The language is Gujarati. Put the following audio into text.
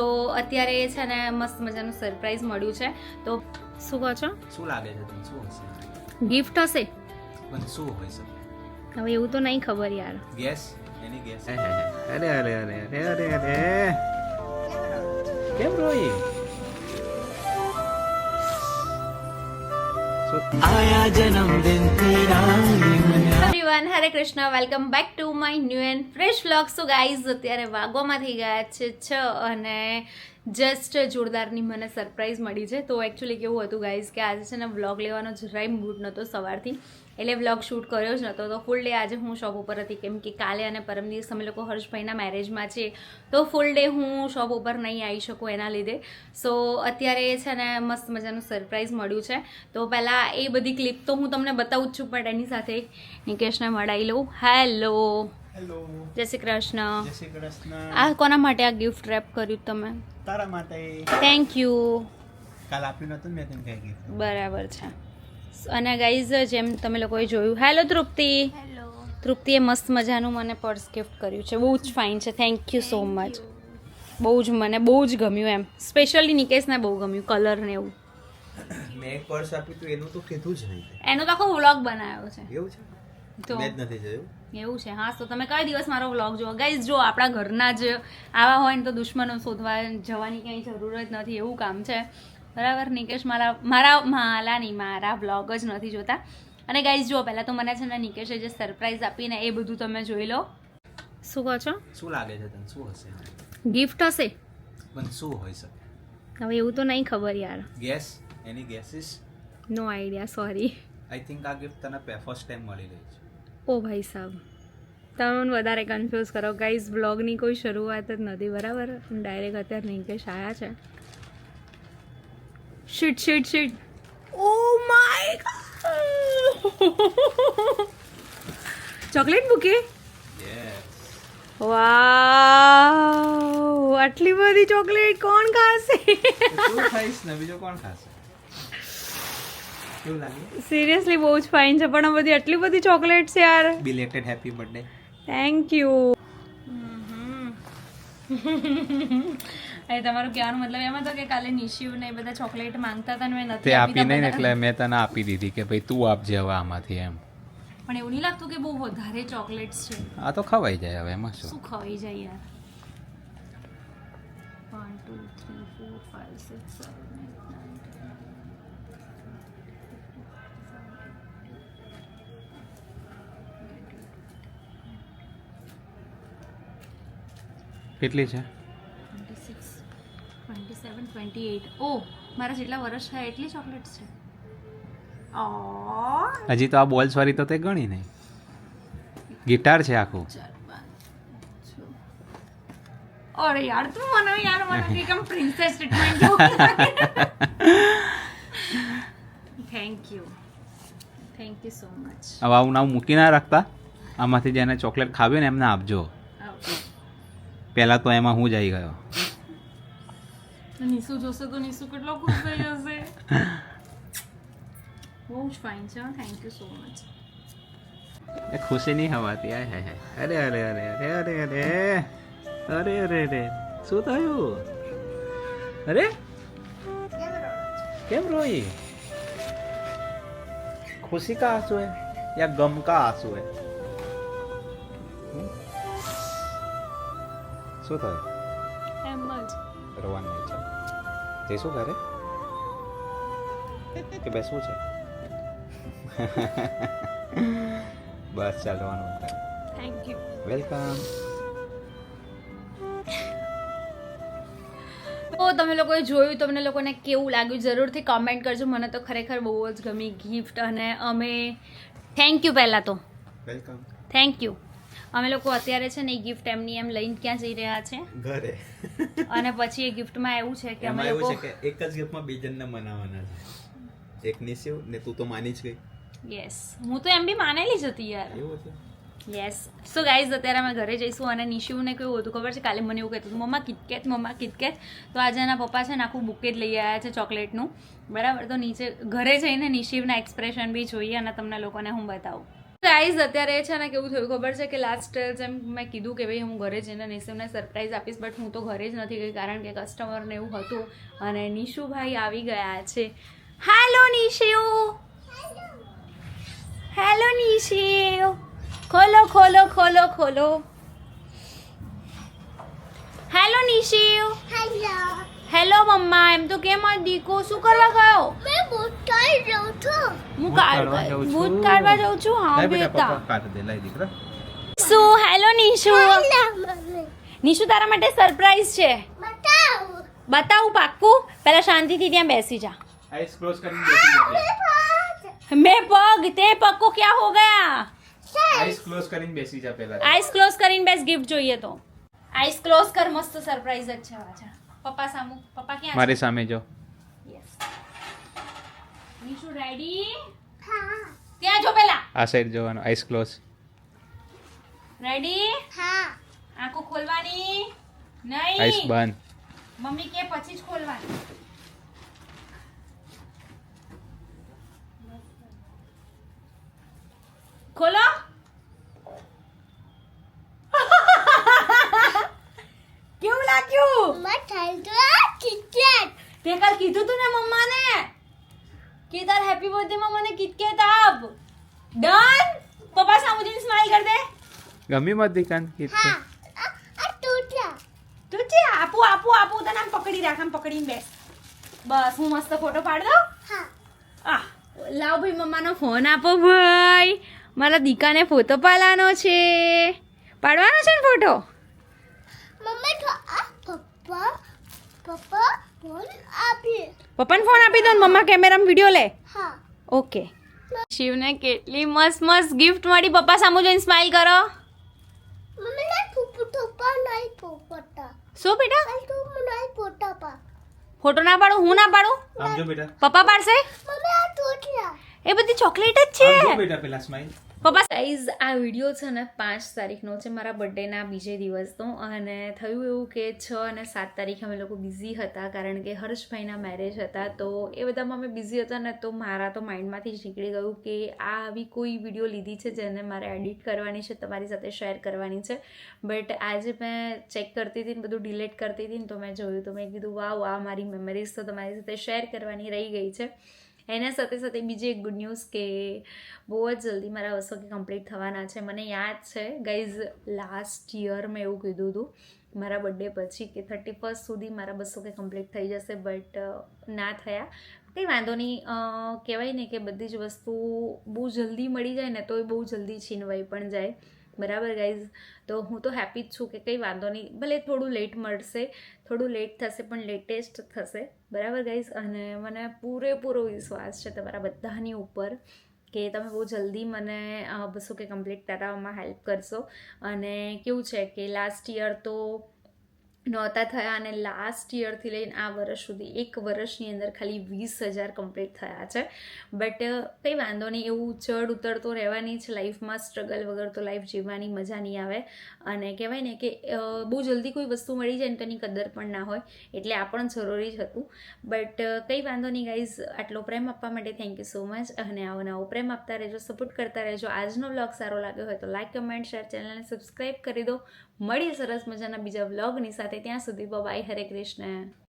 તો અત્યારે છે ને મસ્ત મજાનું સરપ્રાઈઝ મળ્યું છે. તો શું કહો છો? શું લાગે છે તમને? શું હશે? ગિફ્ટ હશે? પણ શું હોય શકે? હવે એવું તો નહીં ખબર યાર. ગેસ એની ગેસ અરે અરે અરે અરે અરે અરે. કેમ રોઈ? Everyone Hare Krishna welcome back to my new and fresh vlog so guys અત્યારે વાગોમાં થઈ ગયા છે છ અને જસ્ટ જોરદારની મને સરપ્રાઈઝ મળી છે. તો એકચ્યુઅલી કેવું હતું ગાઈઝ કે આજે છે ને વ્લોગ લેવાનો જરાય મૂડ નહોતો સવારથી. એટલે વ્લોગ શૂટ કર્યો જ નહોતો. તો ફૂલ ડે આજે હું શોપ ઉપર હતી. કેમ કે કાલે અને પરમ દિવસ અમે લોકો હર્ષભાઈના મેરેજમાં છીએ. તો ફૂલ ડે હું શોપ ઉપર નહીં આવી શકું એના લીધે. સો અત્યારે છે ને મસ્ત મજાનું સરપ્રાઈઝ મળ્યું છે. તો પહેલાં એ બધી ક્લિપ તો હું તમને બતાવું જ છું પણ એની સાથે નિકેશને મળાવી લઉં. હેલો હેલો જય શ્રી કૃષ્ણ. જય શ્રી કૃષ્ણ. આ કોના માટે આ ગિફ્ટ રેપ કર્યું તમે? તારા માટે થેન્ક યુ કાલ આપ્યું નતું મેં તને કહી ગિફ્ટ બરાબર છે. અને ગાઈઝ જેમ તમે લોકોએ જોયું હેલો તૃપ્તિ તૃપ્તિએ મસ્ત મજાનું મને પર્સ ગિફ્ટ કર્યું છે. બહુ જ ફાઇન છે. થેન્ક યુ સો મચ બહુ જ મને બહુ જ ગમ્યું એમ. સ્પેશિયલી નિકેશને બહુ ગમ્યું કલર ને એવું. મેં એક પર્સ આપ્યું હતું એનું તો કીધું જ નહીં. એનો તો આખો વ્લોગ બનાવ્યો છે. એવું છે? તો. મેં જ નથી જોયું. એવું છે. હા તો તમે કઈ દિવસ મારો વ્લોગ જુઓ ગાઈઝ જો આપણા ઘરના જ આવા હોય ને તો દુશ્મનો શોધવા જવાની કંઈ જરૂર જ નથી એવું કામ છે. બરાબર? નિકેશ મારા મારા માલા નહીં મારા વ્લોગ જ નથી જોતા. અને ગાઈઝ જુઓ પહેલાં તો મને છે ને નિકેશે જે સરપ્રાઈઝ આપીને એ બધું તમે જોઈ લો. શું કહો છો? શું લાગે છે તને? શું હશે? ગિફ્ટ હશે? પણ શું હોય શકે? હવે એવું તો નહીં ખબર યાર. Guess any guesses no idea sorry I think આ ગિફ્ટ તને ફર્સ્ટ ટાઈમ મળી રહી છે. ઓ ભાઈ સાહેબ તમે વધારે કન્ફ્યુઝ કરો. ગાઈઝ બ્લોગની કોઈ શરૂઆત જ નથી બરાબર? ડાયરેક્ટ અત્યારે નિકેશ આવ્યા છે. Sheet sheet sheet oh my chocolate bouquet વાહ આટલી બધી ચોકલેટ કોણ ખાશે? તું ખાઈશ ને? બીજો કોણ ખાશે? સિરિયસલી બહુ જ ફાઇન છે. પણ આ બધી આટલી બધી ચોકલેટ છે યાર. Belated happy birthday thank you એ તમારું કહેવાનો મતલબ એમ હતો કે કાલે નિશિવ ને એ બધા ચોકલેટ માંગતા હતા ને મેં નથી આપી નહીં એટલે મેં તને આપી દીધી કે ભાઈ તું આપજે હવે આમાંથી એમ. પણ એવું નહીં લાગતું કે બહુ વધારે ચોકલેટ્સ છે? આ તો ખવાઈ જાય હવે એમાં શું? શું ખવાઈ જાય યાર? One two three four five six seven eight nine કેટલી છે? ટ્વેન્ટી સેવન ટ્વેન્ટી એટ ઓ મારા જેટલા વર્ષ થયા એટલી ચોકલેટ્સ છે. હજી તો આ બોલ્સ વાળી તો તે ગણી નહીં. ગિટાર છે આખું. અરે યાર તું મને યાર મને કેમ princess treatment thank you thank you so much હવે આવું નામ મૂકી ના રાખતા. આમાંથી જેને ચોકલેટ ખાવી ને એમને આપજો. પહેલાં તો એમાં હું જ ગયો. નિસુ જોશે તો નિસુ કેટલો ખુશ થઈ જશે. બહુ જ ફાઇન છે થેન્ક યુ સો મચ ખુશી નહીં હવાતી આય હાય. અરે અરે અરે અરે અરે અરે. અરે અરે અરે. શું થયું? અરે? કેમ રોઈ? ખુશી કા આંસુ હે? યા ગમ કા આંસુ હે? શું થયું? એમ જ. રોવાનું નહીં છે જઈશું ઘરે કે બેસવું છે? બસ ચાલવાનું થેન્ક યુ વેલકમ તો તમે લોકોએ જોયું તમને લોકોને કેવું લાગ્યું? જરૂરથી કમેન્ટ કરજો. મને તો ખરેખર બહુ જ ગમી ગિફ્ટ અને અમે થેન્ક યુ પહેલાં તો. વેલકમ થેન્ક યુ અમે લોકો અત્યારે છે ને એ ગિફ્ટ એમની એમ લઈને ક્યાં જઈ રહ્યા છે. ઘરે. અને પછી એ ગિફ્ટમાં એવું છે કે અમે લોકો એક જ ગિફ્ટમાં બે જણને મનાવવાના છે. એક નિશિવ ને તું તો માની જ ગઈ. યસ હું તો એમ બી માનેલી જ હતી યાર. એવું છે? યસ સો ગાઈઝ અત્યારે અમે ઘરે જઈશું અને નિશિવને કેવું હતું ખબર છે? કાલે મને એવું કહેતું હતું મમ્મા કિટકેટ મમ્મા કિટકેટ તો આજે એના પપ્પા છે ને આખું બુકેટ લઈ આવ્યા છે ચોકલેટનું. બરાબર? તો નીચે ઘરે જઈને નિશિવના એક્સપ્રેશન બી જોઈએ અને તમને લોકોને હું બતાવું. ગાઈઝ અત્યારે છે ને કેવું થયું. ખબર છે કે લાસ્ટ જેમ મેં કીધું કે ભાઈ હું ઘરે જઈને નિશુને સરપ્રાઈઝ આપીશ બટ હું તો ઘરે જ નથી ગઈ કારણ કે કસ્ટમરને એવું હતું અને નિશુભાઈ આવી ગયા છે. હેલો નિશુ હેલો નિશુ ખોલો ખોલો ખોલો ખોલો. Hello Nishiv hello hello mamma. એમ તો કેમ આ દીકો શું કરવા ગયો? હું ભૂત કાઢવા કાઢવા જાઉં છું. ભૂત કાઢવા જાઉં છું હા લાય બેટા બેટા પપ્પા કાઢ દે લાય દીકરા શું hello Nishu hello mummy Nishu તારા માટે સરપ્રાઈઝ છે બતાવ બતાવું પાક્કું પહેલા શાંતિથી ત્યાં બેસી જા આઈસ ક્લોઝ કરીને બેસી જા પાસ મેં પગ તે પગ કો ક્યાં હો ગયા આઈસ ક્લોઝ કરીને બેસી જા પહેલા આઈસ ક્લોઝ કરીને બેસ ગિફ્ટ જોઈએ તો આઈસ ક્લોઝ કર મસ્ત સરપ્રાઈઝ જ છે પાછા પપ્પા સામુ પપ્પા ક્યાં મારી સામે જો છે યસ નિશુ રેડી હા. ત્યાં જો પેલા. આ સાઈડ જોવાનું આઈસ ક્લોઝ રેડી હા. આંખો ખોલવાની. આઈસ બંધ. મમ્મી કે પછી જ ખોલવાની. ખોલો. કેવું લાગ્યું? મેં ખાઈ તો કિચન તે કાલ કીધું તું ને મમ્માને? કે તાર હેપી બર્થડે માં મને કિટકેટ આપ? ડન પપ્પા સામુજીને સ્માઈલ કર દે. ગમી મત દીકાન તૂટ્યા. તું છે આપું આપું આપું તને આમ પકડી રાખ આમ પકડીને બેસ. બસ હું મસ્ત ફોટો પાડ દઉં. હા. આ લાવ ભાઈ મમ્માનો ફોન આપો ભાઈ. મારા દીકાને ફોટો પાડવાનો છે. પાડવાનો છે ને ફોટો મમ્મી આ પપ્પા પપ્પા ફોન આપી. પપ્પાને ફોન આપી દો ને મમ્મા કેમેરામાં વીડિયો લે. હા. ઓકે શિવને કેટલી મસ્ત મસ્ત ગિફ્ટ મળી. પપ્પા સામુ જોઈને સ્માઈલ કરો. મમ્મી ના ફૂફુ ટોપા નહીં પોપટા શું બેટા? કાલ તું નહીં પોટા પા. ફોટો ના પાડું હું ના પાડું? આમ જો બેટા. પપ્પા પાડશે? મમ્મી આ તૂટ્યા એ બધી ચોકલેટ જ છે. બેટા પેલા સ્માઈલ પપ્પા સાઈઝ આ વીડિયો છે ને પાંચ તારીખનો છે મારા બર્થડેના બીજે દિવસનો. અને થયું એવું કે છ અને સાત તારીખે અમે લોકો બિઝી હતા કારણ કે હર્ષભાઈના મેરેજ હતા. તો એ બધામાં અમે બિઝી હતા ને તો મારા તો માઇન્ડમાંથી જ નીકળી ગયું કે આ આવી કોઈ વીડિયો લીધી છે જેને મારે એડિટ કરવાની છે તમારી સાથે શેર કરવાની છે. બટ આજે મેં ચેક કરતી હતી ને બધું ડિલેટ કરતી હતી ને તો મેં જોયું તો મેં કીધું વાવ આ મારી મેમરીઝ તો તમારી સાથે શેર કરવાની રહી ગઈ છે. એના સાથે સાથે બીજી એક ગુડ ન્યૂઝ કે બહુ જ જલ્દી મારા બસો કે કમ્પ્લીટ થવાના છે. મને યાદ છે ગાઈઝ લાસ્ટ યર મેં એવું કીધું હતું, મારા બર્થડે પછી કે થર્ટી ફર્સ્ટ સુધી મારા બસો કે કમ્પ્લીટ થઈ જશે બટ ના થયા. કંઈ વાંધો નહીં કહેવાય ને કે બધી જ વસ્તુ બહુ જલ્દી મળી જાય ને તો એ બહુ જલ્દી છીનવાઈ પણ જાય. બરાબર ગાઈઝ તો હું તો હેપી જ છું કે કંઈ વાંધો નહીં. ભલે થોડું લેટ મળશે, થોડું લેટ થશે, પણ લેટેસ્ટ થશે. બરાબર ગાઈઝ અને મને પૂરેપૂરો વિશ્વાસ છે તમારા બધાની ઉપર કે તમે બહુ જલ્દી મને બસો કે કમ્પ્લીટ કરાવવામાં હેલ્પ કરશો. અને કેવું છે કે લાસ્ટ યર તો નહોતા થયા અને લાસ્ટ યરથી લઈને આ વર્ષ સુધી એક વર્ષની અંદર ખાલી વીસ હજાર કમ્પ્લીટ થયા છે. બટ કંઈ વાંધો નહીં, એવું ચડ ઉતર તો રહેવાની જ લાઈફમાં સ્ટ્રગલ વગર તો લાઈફ જીવવાની મજા નહીં આવે. અને કહેવાય ને કે બહુ જલ્દી કોઈ વસ્તુ મળી જાય ને તો કદર પણ ના હોય, એટલે આ પણ જરૂરી જ હતું. બટ કંઈ વાંધો નહીં ગાઈઝ આટલો પ્રેમ આપવા માટે થેન્ક યુ સો મચ અને આવો નવો પ્રેમ આપતા રહેજો સપોર્ટ કરતા રહેજો. આજનો બ્લોગ સારો લાગ્યો હોય તો લાઈક કમેન્ટ શેર ચેનલને સબસ્ક્રાઈબ કરી દો. મળીએ સરસ મજાના બીજા વ્લોગની સાથે. ત્યાં સુધી બાય હરે કૃષ્ણ.